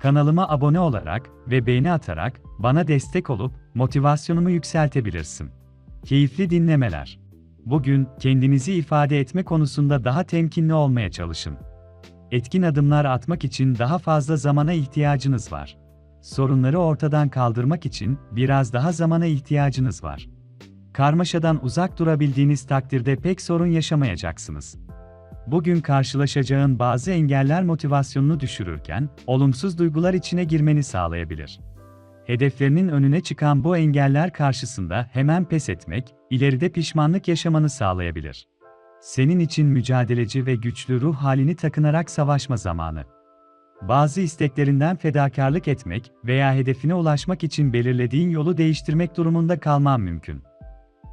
Kanalıma abone olarak ve beğeni atarak bana destek olup motivasyonumu yükseltebilirsin. Keyifli dinlemeler. Bugün kendinizi ifade etme konusunda daha temkinli olmaya çalışın. Etkin adımlar atmak için daha fazla zamana ihtiyacınız var. Sorunları ortadan kaldırmak için biraz daha zamana ihtiyacınız var. Karmaşadan uzak durabildiğiniz takdirde pek sorun yaşamayacaksınız. Bugün karşılaşacağın bazı engeller motivasyonunu düşürürken, olumsuz duygular içine girmeni sağlayabilir. Hedeflerinin önüne çıkan bu engeller karşısında hemen pes etmek, ileride pişmanlık yaşamanı sağlayabilir. Senin için mücadeleci ve güçlü ruh halini takınarak savaşma zamanı. Bazı isteklerinden fedakarlık etmek veya hedefine ulaşmak için belirlediğin yolu değiştirmek durumunda kalman mümkün.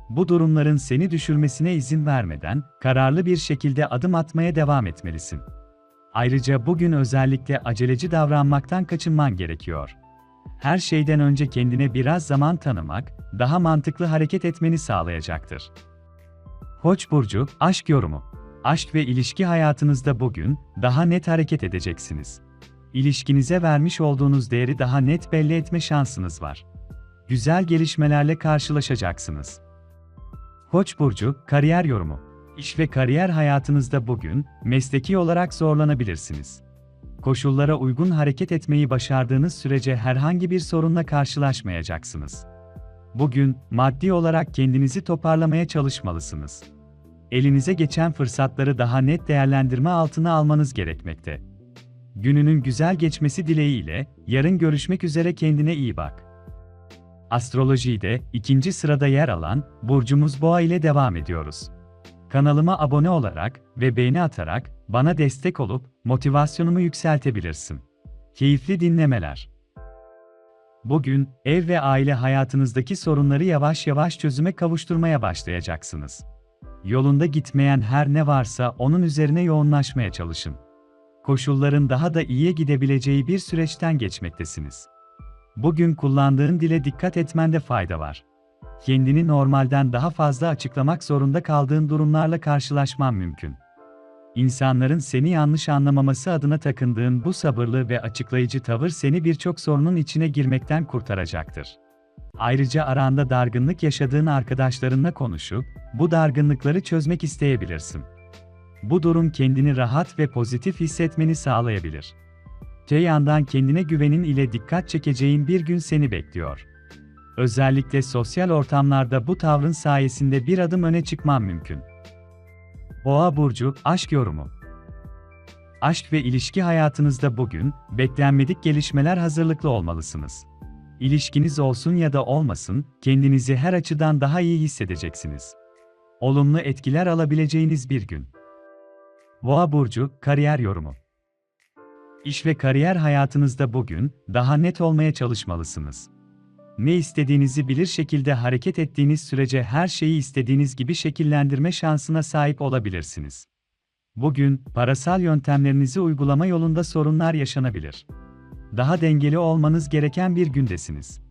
Bu durumların seni düşürmesine izin vermeden, kararlı bir şekilde adım atmaya devam etmelisin. Ayrıca bugün özellikle aceleci davranmaktan kaçınman gerekiyor. Her şeyden önce kendine biraz zaman tanımak, daha mantıklı hareket etmeni sağlayacaktır. Koç burcu, aşk yorumu. Aşk ve ilişki hayatınızda bugün daha net hareket edeceksiniz. İlişkinize vermiş olduğunuz değeri daha net belli etme şansınız var. Güzel gelişmelerle karşılaşacaksınız. Koç burcu, kariyer yorumu. İş ve kariyer hayatınızda bugün mesleki olarak zorlanabilirsiniz. Koşullara uygun hareket etmeyi başardığınız sürece herhangi bir sorunla karşılaşmayacaksınız. Bugün maddi olarak kendinizi toparlamaya çalışmalısınız. Elinize geçen fırsatları daha net değerlendirme altına almanız gerekmekte. Gününün güzel geçmesi dileğiyle yarın görüşmek üzere kendine iyi bak. Astrolojide ikinci sırada yer alan burcumuz Boğa ile devam ediyoruz. Kanalıma abone olarak ve beğeni atarak bana destek olup motivasyonumu yükseltebilirsin. Keyifli dinlemeler. Bugün ev ve aile hayatınızdaki sorunları yavaş yavaş çözüme kavuşturmaya başlayacaksınız. Yolunda gitmeyen her ne varsa onun üzerine yoğunlaşmaya çalışın. Koşulların daha da iyiye gidebileceği bir süreçten geçmektesiniz. Bugün kullandığın dile dikkat etmende fayda var. Kendini normalden daha fazla açıklamak zorunda kaldığın durumlarla karşılaşman mümkün. İnsanların seni yanlış anlamaması adına takındığın bu sabırlı ve açıklayıcı tavır seni birçok sorunun içine girmekten kurtaracaktır. Ayrıca aranda dargınlık yaşadığın arkadaşlarınla konuşup bu dargınlıkları çözmek isteyebilirsin. Bu durum kendini rahat ve pozitif hissetmeni sağlayabilir. Yandan kendine güvenin ile dikkat çekeceğin bir gün seni bekliyor. Özellikle sosyal ortamlarda bu tavrın sayesinde bir adım öne çıkman mümkün. Boğa burcu aşk yorumu. Aşk ve ilişki hayatınızda bugün beklenmedik gelişmeler hazırlıklı olmalısınız. İlişkiniz olsun ya da olmasın, kendinizi her açıdan daha iyi hissedeceksiniz. Olumlu etkiler alabileceğiniz bir gün. Boğa burcu kariyer yorumu. İş ve kariyer hayatınızda bugün daha net olmaya çalışmalısınız. Ne istediğinizi bilir şekilde hareket ettiğiniz sürece her şeyi istediğiniz gibi şekillendirme şansına sahip olabilirsiniz. Bugün parasal yöntemlerinizi uygulama yolunda sorunlar yaşanabilir. Daha dengeli olmanız gereken bir gündesiniz.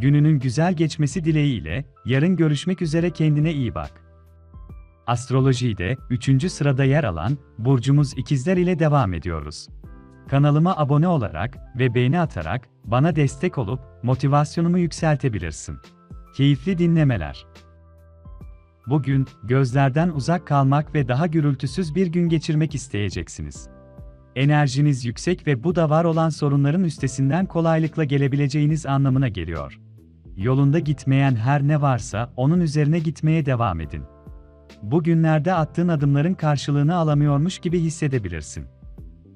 Gününün güzel geçmesi dileğiyle yarın görüşmek üzere kendine iyi bak. Astrolojide 3. sırada yer alan burcumuz ikizler ile devam ediyoruz. Kanalıma abone olarak ve beğeni atarak bana destek olup motivasyonumu yükseltebilirsin. Keyifli dinlemeler. Bugün gözlerden uzak kalmak ve daha gürültüsüz bir gün geçirmek isteyeceksiniz. Enerjiniz yüksek ve bu da var olan sorunların üstesinden kolaylıkla gelebileceğiniz anlamına geliyor. Yolunda gitmeyen her ne varsa onun üzerine gitmeye devam edin. Bugünlerde attığın adımların karşılığını alamıyormuş gibi hissedebilirsin.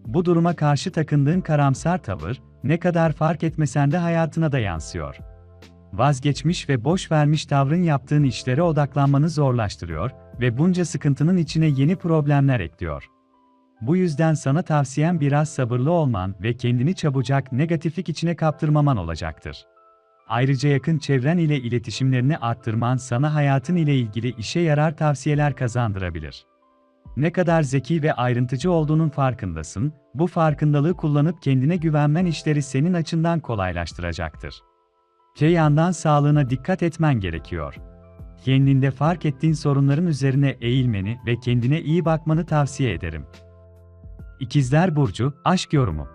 Bu duruma karşı takındığın karamsar tavır, ne kadar fark etmesen de hayatına da yansıyor. Vazgeçmiş ve boş vermiş tavrın yaptığın işlere odaklanmanı zorlaştırıyor ve bunca sıkıntının içine yeni problemler ekliyor. Bu yüzden sana tavsiyem biraz sabırlı olman ve kendini çabucak negatiflik içine kaptırmaman olacaktır. Ayrıca yakın çevren ile iletişimlerini arttırman sana hayatın ile ilgili işe yarar tavsiyeler kazandırabilir. Ne kadar zeki ve ayrıntıcı olduğunun farkındasın, bu farkındalığı kullanıp kendine güvenmen işleri senin açından kolaylaştıracaktır. Te yandan sağlığına dikkat etmen gerekiyor. Kendinde fark ettiğin sorunların üzerine eğilmeni ve kendine iyi bakmanı tavsiye ederim. İkizler Burcu, Aşk Yorumu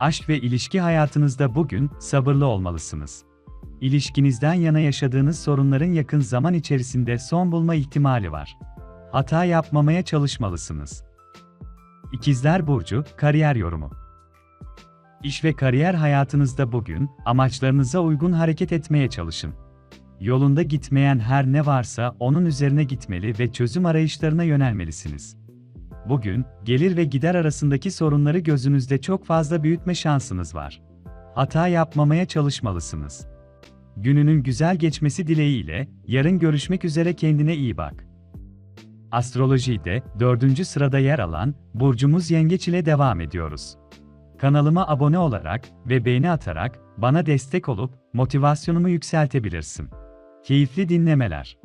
Aşk ve ilişki hayatınızda bugün sabırlı olmalısınız. İlişkinizden yana yaşadığınız sorunların yakın zaman içerisinde son bulma ihtimali var. Hata yapmamaya çalışmalısınız. İkizler Burcu, Kariyer Yorumu İş ve kariyer hayatınızda bugün, amaçlarınıza uygun hareket etmeye çalışın. Yolunda gitmeyen her ne varsa onun üzerine gitmeli ve çözüm arayışlarına yönelmelisiniz. Bugün, gelir ve gider arasındaki sorunları gözünüzde çok fazla büyütme şansınız var. Hata yapmamaya çalışmalısınız. Gününün güzel geçmesi dileğiyle, yarın görüşmek üzere kendine iyi bak. Astrolojide, dördüncü sırada yer alan, Burcumuz Yengeç ile devam ediyoruz. Kanalıma abone olarak ve beğeni atarak, bana destek olup, motivasyonumu yükseltebilirsin. Keyifli dinlemeler.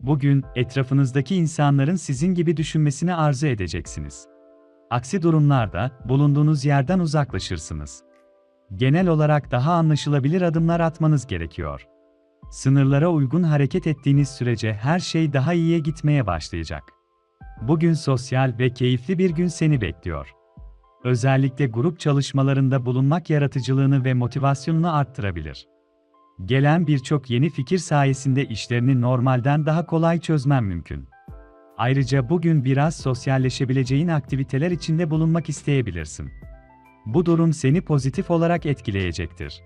Bugün, etrafınızdaki insanların sizin gibi düşünmesini arzu edeceksiniz. Aksi durumlarda, bulunduğunuz yerden uzaklaşırsınız. Genel olarak daha anlaşılabilir adımlar atmanız gerekiyor. Sınırlara uygun hareket ettiğiniz sürece her şey daha iyiye gitmeye başlayacak. Bugün sosyal ve keyifli bir gün seni bekliyor. Özellikle grup çalışmalarında bulunmak yaratıcılığını ve motivasyonunu arttırabilir. Gelen birçok yeni fikir sayesinde işlerini normalden daha kolay çözmen mümkün. Ayrıca bugün biraz sosyalleşebileceğin aktiviteler içinde bulunmak isteyebilirsin. Bu durum seni pozitif olarak etkileyecektir.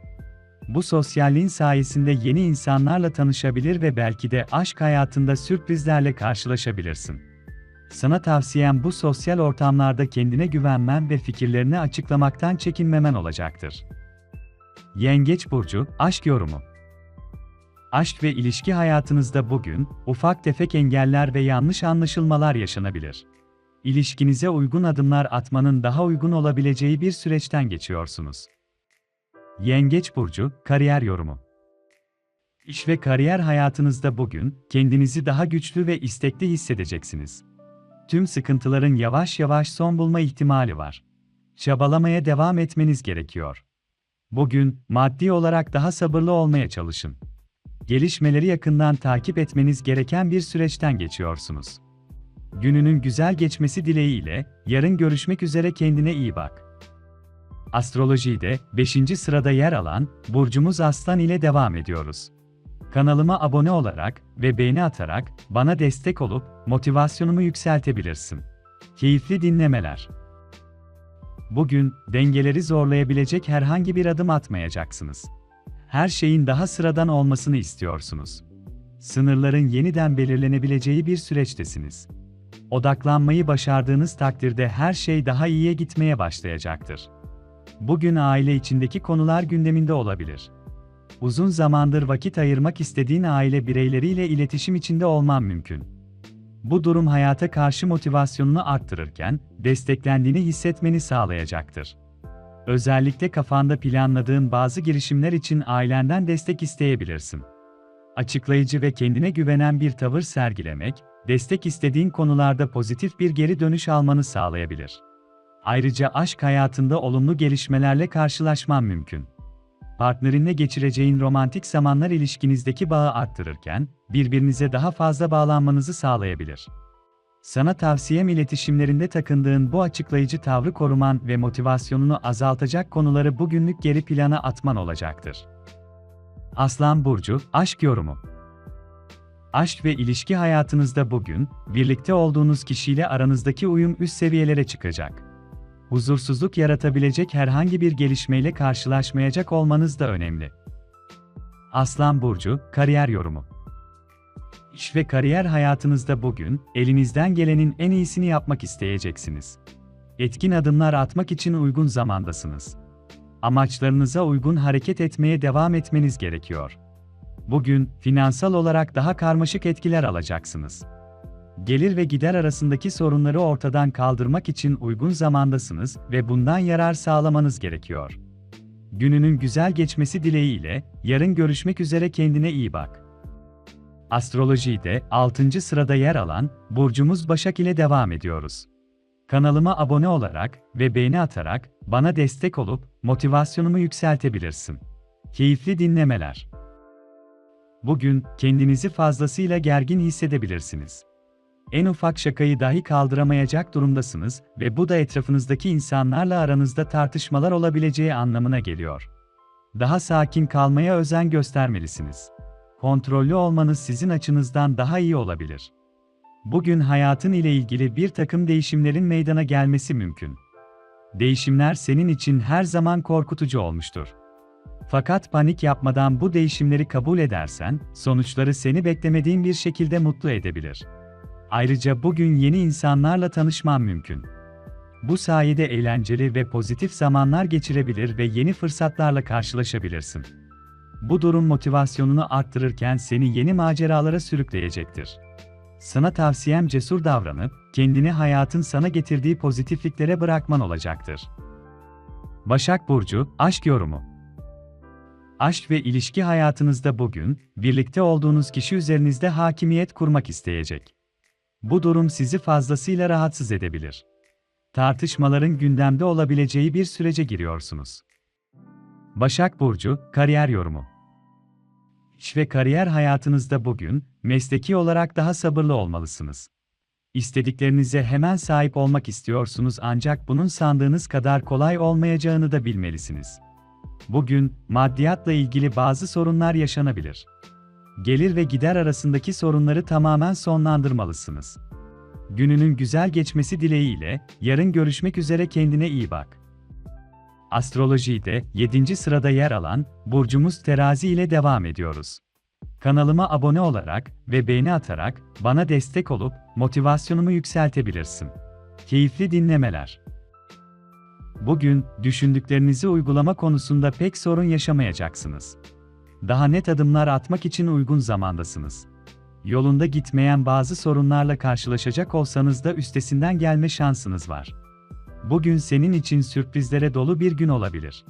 Bu sosyalliğin sayesinde yeni insanlarla tanışabilir ve belki de aşk hayatında sürprizlerle karşılaşabilirsin. Sana tavsiyem bu sosyal ortamlarda kendine güvenmen ve fikirlerini açıklamaktan çekinmemen olacaktır. Yengeç burcu aşk yorumu. Aşk ve ilişki hayatınızda bugün ufak tefek engeller ve yanlış anlaşılmalar yaşanabilir. İlişkinize uygun adımlar atmanın daha uygun olabileceği bir süreçten geçiyorsunuz. Yengeç burcu kariyer yorumu. İş ve kariyer hayatınızda bugün kendinizi daha güçlü ve istekli hissedeceksiniz. Tüm sıkıntıların yavaş yavaş son bulma ihtimali var. Çabalamaya devam etmeniz gerekiyor. Bugün maddi olarak daha sabırlı olmaya çalışın. Gelişmeleri yakından takip etmeniz gereken bir süreçten geçiyorsunuz. Gününün güzel geçmesi dileğiyle yarın görüşmek üzere kendine iyi bak. Astrolojide 5. sırada yer alan burcumuz Aslan ile devam ediyoruz. Kanalıma abone olarak ve beğeni atarak bana destek olup motivasyonumu yükseltebilirsin. Keyifli dinlemeler. Bugün dengeleri zorlayabilecek herhangi bir adım atmayacaksınız. Her şeyin daha sıradan olmasını istiyorsunuz. Sınırların yeniden belirlenebileceği bir süreçtesiniz. Odaklanmayı başardığınız takdirde her şey daha iyiye gitmeye başlayacaktır. Bugün aile içindeki konular gündeminde olabilir. Uzun zamandır vakit ayırmak istediğin aile bireyleriyle iletişim içinde olman mümkün. Bu durum hayata karşı motivasyonunu arttırırken, desteklendiğini hissetmeni sağlayacaktır. Özellikle kafanda planladığın bazı girişimler için ailenden destek isteyebilirsin. Açıklayıcı ve kendine güvenen bir tavır sergilemek, destek istediğin konularda pozitif bir geri dönüş almanı sağlayabilir. Ayrıca aşk hayatında olumlu gelişmelerle karşılaşman mümkün. Partnerinle geçireceğin romantik zamanlar ilişkinizdeki bağı arttırırken, birbirinize daha fazla bağlanmanızı sağlayabilir. Sana tavsiyem iletişimlerinde takındığın bu açıklayıcı tavrı koruman ve motivasyonunu azaltacak konuları bugünlük geri plana atman olacaktır. Aslan Burcu, Aşk Yorumu Aşk ve ilişki hayatınızda bugün, birlikte olduğunuz kişiyle aranızdaki uyum üst seviyelere çıkacak huzursuzluk yaratabilecek herhangi bir gelişmeyle karşılaşmayacak olmanız da önemli. Aslan Burcu, Kariyer Yorumu İş ve kariyer hayatınızda bugün, elinizden gelenin en iyisini yapmak isteyeceksiniz. Etkin adımlar atmak için uygun zamandasınız. Amaçlarınıza uygun hareket etmeye devam etmeniz gerekiyor. Bugün, finansal olarak daha karmaşık etkiler alacaksınız gelir ve gider arasındaki sorunları ortadan kaldırmak için uygun zamandasınız ve bundan yarar sağlamanız gerekiyor. Gününün güzel geçmesi dileğiyle, yarın görüşmek üzere kendine iyi bak. Astrolojide 6. sırada yer alan burcumuz Başak ile devam ediyoruz. Kanalıma abone olarak ve beğeni atarak bana destek olup motivasyonumu yükseltebilirsin. Keyifli dinlemeler. Bugün kendinizi fazlasıyla gergin hissedebilirsiniz. En ufak şakayı dahi kaldıramayacak durumdasınız ve bu da etrafınızdaki insanlarla aranızda tartışmalar olabileceği anlamına geliyor. Daha sakin kalmaya özen göstermelisiniz. Kontrollü olmanız sizin açınızdan daha iyi olabilir. Bugün hayatın ile ilgili bir takım değişimlerin meydana gelmesi mümkün. Değişimler senin için her zaman korkutucu olmuştur. Fakat panik yapmadan bu değişimleri kabul edersen, sonuçları seni beklemediğin bir şekilde mutlu edebilir. Ayrıca bugün yeni insanlarla tanışman mümkün. Bu sayede eğlenceli ve pozitif zamanlar geçirebilir ve yeni fırsatlarla karşılaşabilirsin. Bu durum motivasyonunu arttırırken seni yeni maceralara sürükleyecektir. Sana tavsiyem cesur davranıp, kendini hayatın sana getirdiği pozitifliklere bırakman olacaktır. Başak Burcu, Aşk Yorumu Aşk ve ilişki hayatınızda bugün, birlikte olduğunuz kişi üzerinizde hakimiyet kurmak isteyecek. Bu durum sizi fazlasıyla rahatsız edebilir. Tartışmaların gündemde olabileceği bir sürece giriyorsunuz. Başak Burcu, Kariyer Yorumu İş ve kariyer hayatınızda bugün, mesleki olarak daha sabırlı olmalısınız. İstediklerinize hemen sahip olmak istiyorsunuz ancak bunun sandığınız kadar kolay olmayacağını da bilmelisiniz. Bugün, maddiyatla ilgili bazı sorunlar yaşanabilir. Gelir ve gider arasındaki sorunları tamamen sonlandırmalısınız. Gününün güzel geçmesi dileğiyle, yarın görüşmek üzere kendine iyi bak. Astrolojide 7. sırada yer alan burcumuz Terazi ile devam ediyoruz. Kanalıma abone olarak ve beğeni atarak bana destek olup motivasyonumu yükseltebilirsin. Keyifli dinlemeler. Bugün düşündüklerinizi uygulama konusunda pek sorun yaşamayacaksınız. Daha net adımlar atmak için uygun zamandasınız. Yolunda gitmeyen bazı sorunlarla karşılaşacak olsanız da üstesinden gelme şansınız var. Bugün senin için sürprizlere dolu bir gün olabilir.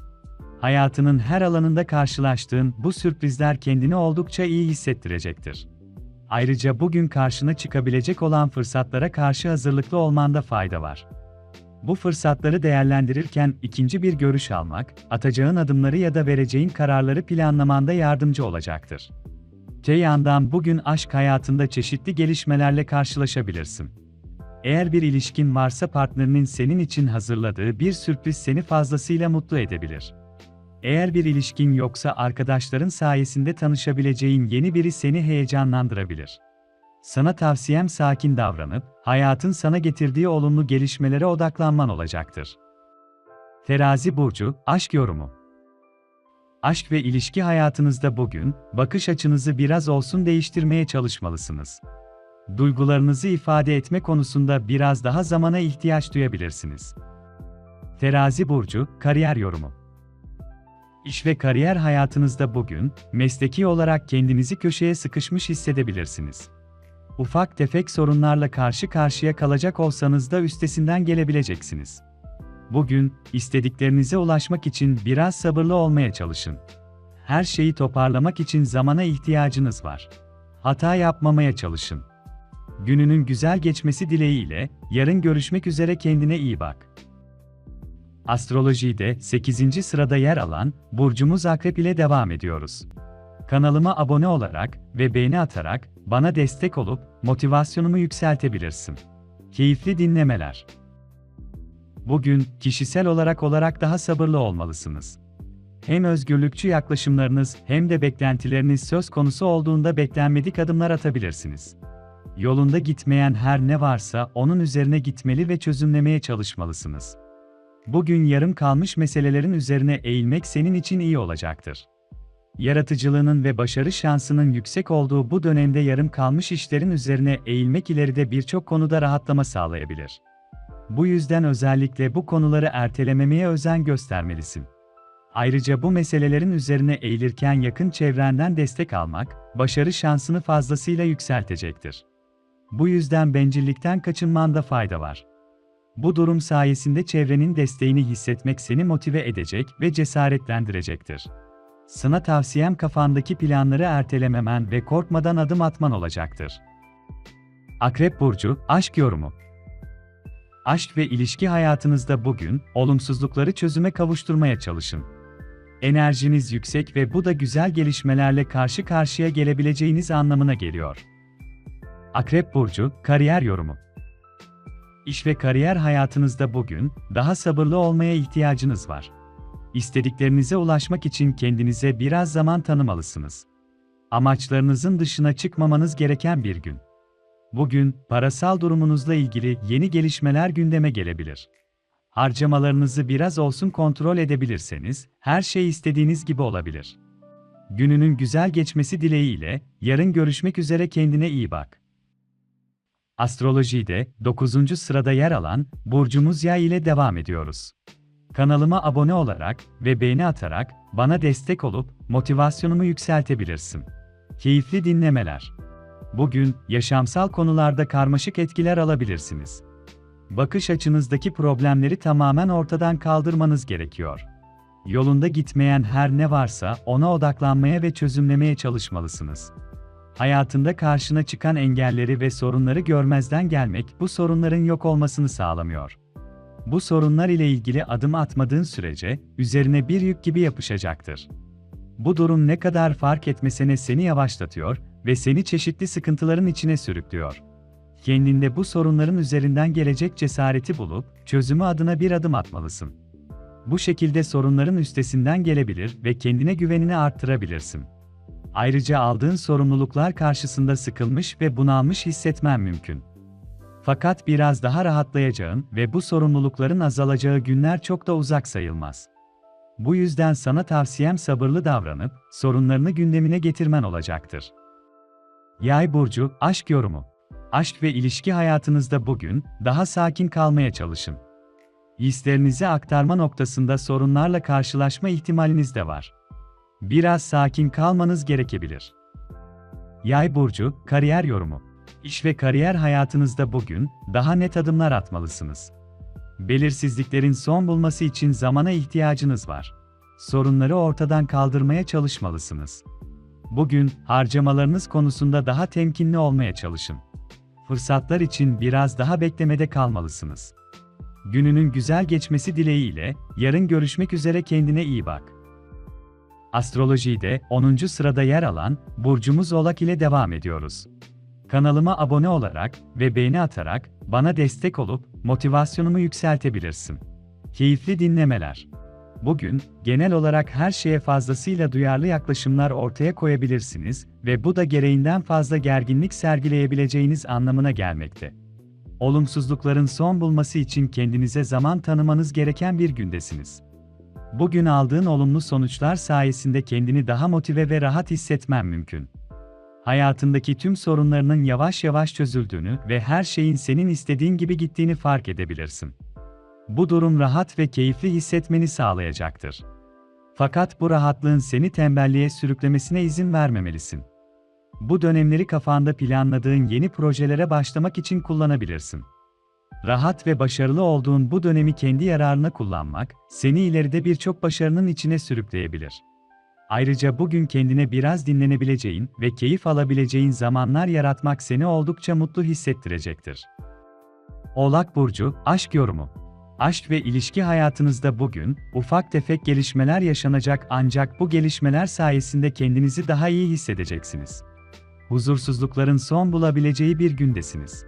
Hayatının her alanında karşılaştığın bu sürprizler kendini oldukça iyi hissettirecektir. Ayrıca bugün karşına çıkabilecek olan fırsatlara karşı hazırlıklı olmanda fayda var. Bu fırsatları değerlendirirken ikinci bir görüş almak, atacağın adımları ya da vereceğin kararları planlamanda yardımcı olacaktır. Te yandan bugün aşk hayatında çeşitli gelişmelerle karşılaşabilirsin. Eğer bir ilişkin varsa partnerinin senin için hazırladığı bir sürpriz seni fazlasıyla mutlu edebilir. Eğer bir ilişkin yoksa arkadaşların sayesinde tanışabileceğin yeni biri seni heyecanlandırabilir. Sana tavsiyem sakin davranıp, hayatın sana getirdiği olumlu gelişmelere odaklanman olacaktır. Terazi Burcu, Aşk Yorumu Aşk ve ilişki hayatınızda bugün, bakış açınızı biraz olsun değiştirmeye çalışmalısınız. Duygularınızı ifade etme konusunda biraz daha zamana ihtiyaç duyabilirsiniz. Terazi Burcu, Kariyer Yorumu İş ve kariyer hayatınızda bugün, mesleki olarak kendinizi köşeye sıkışmış hissedebilirsiniz. Ufak tefek sorunlarla karşı karşıya kalacak olsanız da üstesinden gelebileceksiniz. Bugün, istediklerinize ulaşmak için biraz sabırlı olmaya çalışın. Her şeyi toparlamak için zamana ihtiyacınız var. Hata yapmamaya çalışın. Gününün güzel geçmesi dileğiyle, yarın görüşmek üzere kendine iyi bak. Astrolojide 8. sırada yer alan burcumuz Akrep ile devam ediyoruz. Kanalıma abone olarak ve beğeni atarak bana destek olup motivasyonumu yükseltebilirsin. Keyifli dinlemeler. Bugün kişisel olarak olarak daha sabırlı olmalısınız. Hem özgürlükçü yaklaşımlarınız hem de beklentileriniz söz konusu olduğunda beklenmedik adımlar atabilirsiniz. Yolunda gitmeyen her ne varsa onun üzerine gitmeli ve çözümlemeye çalışmalısınız. Bugün yarım kalmış meselelerin üzerine eğilmek senin için iyi olacaktır. Yaratıcılığının ve başarı şansının yüksek olduğu bu dönemde yarım kalmış işlerin üzerine eğilmek ileride birçok konuda rahatlama sağlayabilir. Bu yüzden özellikle bu konuları ertelememeye özen göstermelisin. Ayrıca bu meselelerin üzerine eğilirken yakın çevrenden destek almak, başarı şansını fazlasıyla yükseltecektir. Bu yüzden bencillikten kaçınmanda fayda var. Bu durum sayesinde çevrenin desteğini hissetmek seni motive edecek ve cesaretlendirecektir. Sana tavsiyem kafandaki planları ertelememen ve korkmadan adım atman olacaktır. Akrep Burcu, Aşk Yorumu Aşk ve ilişki hayatınızda bugün, olumsuzlukları çözüme kavuşturmaya çalışın. Enerjiniz yüksek ve bu da güzel gelişmelerle karşı karşıya gelebileceğiniz anlamına geliyor. Akrep Burcu, Kariyer Yorumu İş ve kariyer hayatınızda bugün, daha sabırlı olmaya ihtiyacınız var. İstediklerinize ulaşmak için kendinize biraz zaman tanımalısınız. Amaçlarınızın dışına çıkmamanız gereken bir gün. Bugün, parasal durumunuzla ilgili yeni gelişmeler gündeme gelebilir. Harcamalarınızı biraz olsun kontrol edebilirseniz, her şey istediğiniz gibi olabilir. Gününün güzel geçmesi dileğiyle, yarın görüşmek üzere kendine iyi bak. Astrolojide 9. sırada yer alan burcumuz Yay ile devam ediyoruz. Kanalıma abone olarak ve beğeni atarak bana destek olup motivasyonumu yükseltebilirsin. Keyifli dinlemeler. Bugün yaşamsal konularda karmaşık etkiler alabilirsiniz. Bakış açınızdaki problemleri tamamen ortadan kaldırmanız gerekiyor. Yolunda gitmeyen her ne varsa ona odaklanmaya ve çözümlemeye çalışmalısınız. Hayatında karşına çıkan engelleri ve sorunları görmezden gelmek bu sorunların yok olmasını sağlamıyor. Bu sorunlar ile ilgili adım atmadığın sürece üzerine bir yük gibi yapışacaktır. Bu durum ne kadar fark etmesene seni yavaşlatıyor ve seni çeşitli sıkıntıların içine sürüklüyor. Kendinde bu sorunların üzerinden gelecek cesareti bulup çözümü adına bir adım atmalısın. Bu şekilde sorunların üstesinden gelebilir ve kendine güvenini arttırabilirsin. Ayrıca aldığın sorumluluklar karşısında sıkılmış ve bunalmış hissetmen mümkün. Fakat biraz daha rahatlayacağın ve bu sorumlulukların azalacağı günler çok da uzak sayılmaz. Bu yüzden sana tavsiyem sabırlı davranıp sorunlarını gündemine getirmen olacaktır. Yay burcu aşk yorumu. Aşk ve ilişki hayatınızda bugün daha sakin kalmaya çalışın. Hislerinizi aktarma noktasında sorunlarla karşılaşma ihtimaliniz de var. Biraz sakin kalmanız gerekebilir. Yay burcu kariyer yorumu. İş ve kariyer hayatınızda bugün daha net adımlar atmalısınız. Belirsizliklerin son bulması için zamana ihtiyacınız var. Sorunları ortadan kaldırmaya çalışmalısınız. Bugün harcamalarınız konusunda daha temkinli olmaya çalışın. Fırsatlar için biraz daha beklemede kalmalısınız. Gününün güzel geçmesi dileğiyle yarın görüşmek üzere kendine iyi bak. Astrolojide 10. sırada yer alan burcumuz Oğlak ile devam ediyoruz. Kanalıma abone olarak ve beğeni atarak bana destek olup motivasyonumu yükseltebilirsin. Keyifli dinlemeler. Bugün genel olarak her şeye fazlasıyla duyarlı yaklaşımlar ortaya koyabilirsiniz ve bu da gereğinden fazla gerginlik sergileyebileceğiniz anlamına gelmekte. Olumsuzlukların son bulması için kendinize zaman tanımanız gereken bir gündesiniz. Bugün aldığın olumlu sonuçlar sayesinde kendini daha motive ve rahat hissetmen mümkün. Hayatındaki tüm sorunlarının yavaş yavaş çözüldüğünü ve her şeyin senin istediğin gibi gittiğini fark edebilirsin. Bu durum rahat ve keyifli hissetmeni sağlayacaktır. Fakat bu rahatlığın seni tembelliğe sürüklemesine izin vermemelisin. Bu dönemleri kafanda planladığın yeni projelere başlamak için kullanabilirsin. Rahat ve başarılı olduğun bu dönemi kendi yararına kullanmak, seni ileride birçok başarının içine sürükleyebilir. Ayrıca bugün kendine biraz dinlenebileceğin ve keyif alabileceğin zamanlar yaratmak seni oldukça mutlu hissettirecektir. Oğlak Burcu, Aşk Yorumu Aşk ve ilişki hayatınızda bugün, ufak tefek gelişmeler yaşanacak ancak bu gelişmeler sayesinde kendinizi daha iyi hissedeceksiniz. Huzursuzlukların son bulabileceği bir gündesiniz.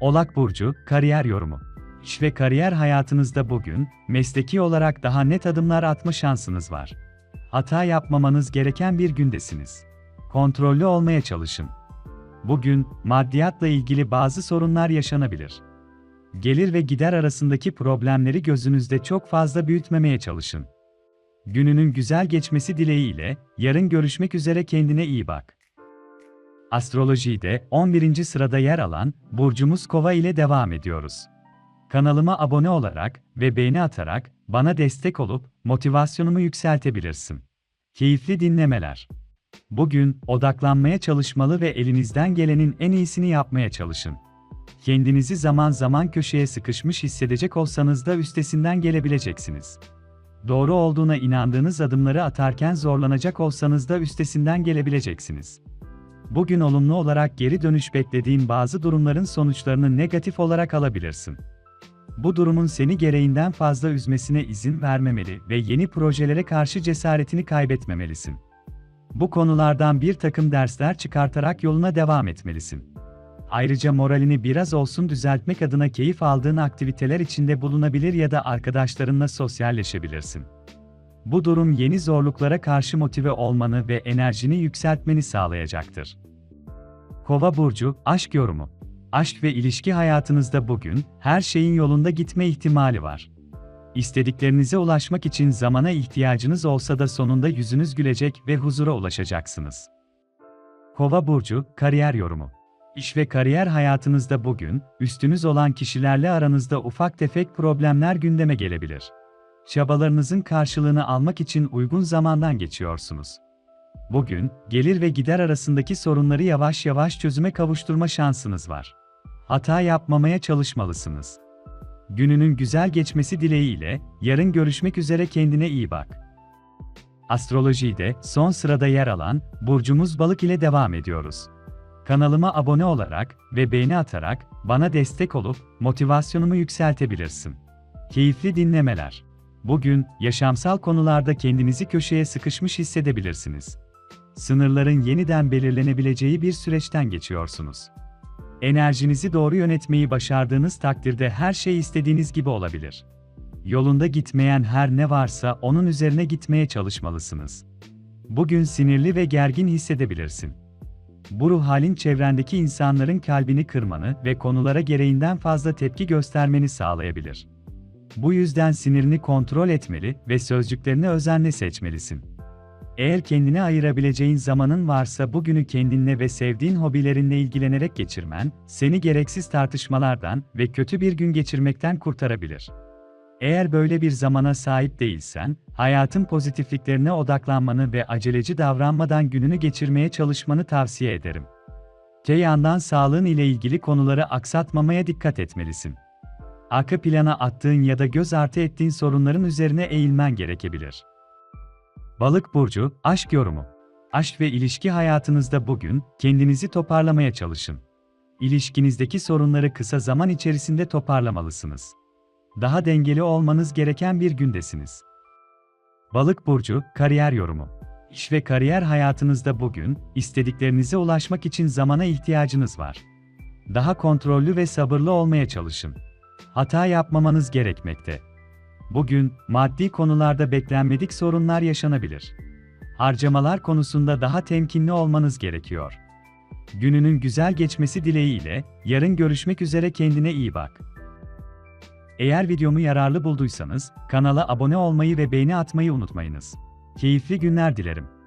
Oğlak Burcu, Kariyer Yorumu İş ve kariyer hayatınızda bugün, mesleki olarak daha net adımlar atma şansınız var. Hata yapmamanız gereken bir gündesiniz. Kontrollü olmaya çalışın. Bugün, maddiyatla ilgili bazı sorunlar yaşanabilir. Gelir ve gider arasındaki problemleri gözünüzde çok fazla büyütmemeye çalışın. Gününün güzel geçmesi dileğiyle, yarın görüşmek üzere kendine iyi bak. Astrolojide 11. sırada yer alan burcumuz Kova ile devam ediyoruz. Kanalıma abone olarak ve beğeni atarak bana destek olup motivasyonumu yükseltebilirsin. Keyifli dinlemeler. Bugün odaklanmaya çalışmalı ve elinizden gelenin en iyisini yapmaya çalışın. Kendinizi zaman zaman köşeye sıkışmış hissedecek olsanız da üstesinden gelebileceksiniz. Doğru olduğuna inandığınız adımları atarken zorlanacak olsanız da üstesinden gelebileceksiniz. Bugün olumlu olarak geri dönüş beklediğin bazı durumların sonuçlarını negatif olarak alabilirsin. Bu durumun seni gereğinden fazla üzmesine izin vermemeli ve yeni projelere karşı cesaretini kaybetmemelisin. Bu konulardan bir takım dersler çıkartarak yoluna devam etmelisin. Ayrıca moralini biraz olsun düzeltmek adına keyif aldığın aktiviteler içinde bulunabilir ya da arkadaşlarınla sosyalleşebilirsin. Bu durum yeni zorluklara karşı motive olmanı ve enerjini yükseltmeni sağlayacaktır. Kova burcu aşk yorumu. Aşk ve ilişki hayatınızda bugün her şeyin yolunda gitme ihtimali var. İstediklerinize ulaşmak için zamana ihtiyacınız olsa da sonunda yüzünüz gülecek ve huzura ulaşacaksınız. Kova burcu kariyer yorumu. İş ve kariyer hayatınızda bugün, üstünüz olan kişilerle aranızda ufak tefek problemler gündeme gelebilir. Çabalarınızın karşılığını almak için uygun zamandan geçiyorsunuz. Bugün, gelir ve gider arasındaki sorunları yavaş yavaş çözüme kavuşturma şansınız var. Hata yapmamaya çalışmalısınız. Gününün güzel geçmesi dileğiyle, yarın görüşmek üzere kendine iyi bak. Astrolojide son sırada yer alan burcumuz balık ile devam ediyoruz. Kanalıma abone olarak ve beğeni atarak bana destek olup motivasyonumu yükseltebilirsin. Keyifli dinlemeler. Bugün yaşamsal konularda kendinizi köşeye sıkışmış hissedebilirsiniz. Sınırların yeniden belirlenebileceği bir süreçten geçiyorsunuz. Enerjinizi doğru yönetmeyi başardığınız takdirde her şey istediğiniz gibi olabilir. Yolunda gitmeyen her ne varsa onun üzerine gitmeye çalışmalısınız. Bugün sinirli ve gergin hissedebilirsin. Bu ruh halin çevrendeki insanların kalbini kırmanı ve konulara gereğinden fazla tepki göstermeni sağlayabilir. Bu yüzden sinirini kontrol etmeli ve sözcüklerini özenle seçmelisin. Eğer kendine ayırabileceğin zamanın varsa bugünü kendinle ve sevdiğin hobilerinle ilgilenerek geçirmen, seni gereksiz tartışmalardan ve kötü bir gün geçirmekten kurtarabilir. Eğer böyle bir zamana sahip değilsen, hayatın pozitifliklerine odaklanmanı ve aceleci davranmadan gününü geçirmeye çalışmanı tavsiye ederim. Te yandan sağlığın ile ilgili konuları aksatmamaya dikkat etmelisin. Arka plana attığın ya da göz ardı ettiğin sorunların üzerine eğilmen gerekebilir. Balık burcu, aşk yorumu. Aşk ve ilişki hayatınızda bugün kendinizi toparlamaya çalışın. İlişkinizdeki sorunları kısa zaman içerisinde toparlamalısınız. Daha dengeli olmanız gereken bir gündesiniz. Balık burcu, kariyer yorumu. İş ve kariyer hayatınızda bugün istediklerinize ulaşmak için zamana ihtiyacınız var. Daha kontrollü ve sabırlı olmaya çalışın. Hata yapmamanız gerekmekte. Bugün maddi konularda beklenmedik sorunlar yaşanabilir. Harcamalar konusunda daha temkinli olmanız gerekiyor. Gününün güzel geçmesi dileğiyle yarın görüşmek üzere kendine iyi bak. Eğer videomu yararlı bulduysanız kanala abone olmayı ve beğeni atmayı unutmayınız. Keyifli günler dilerim.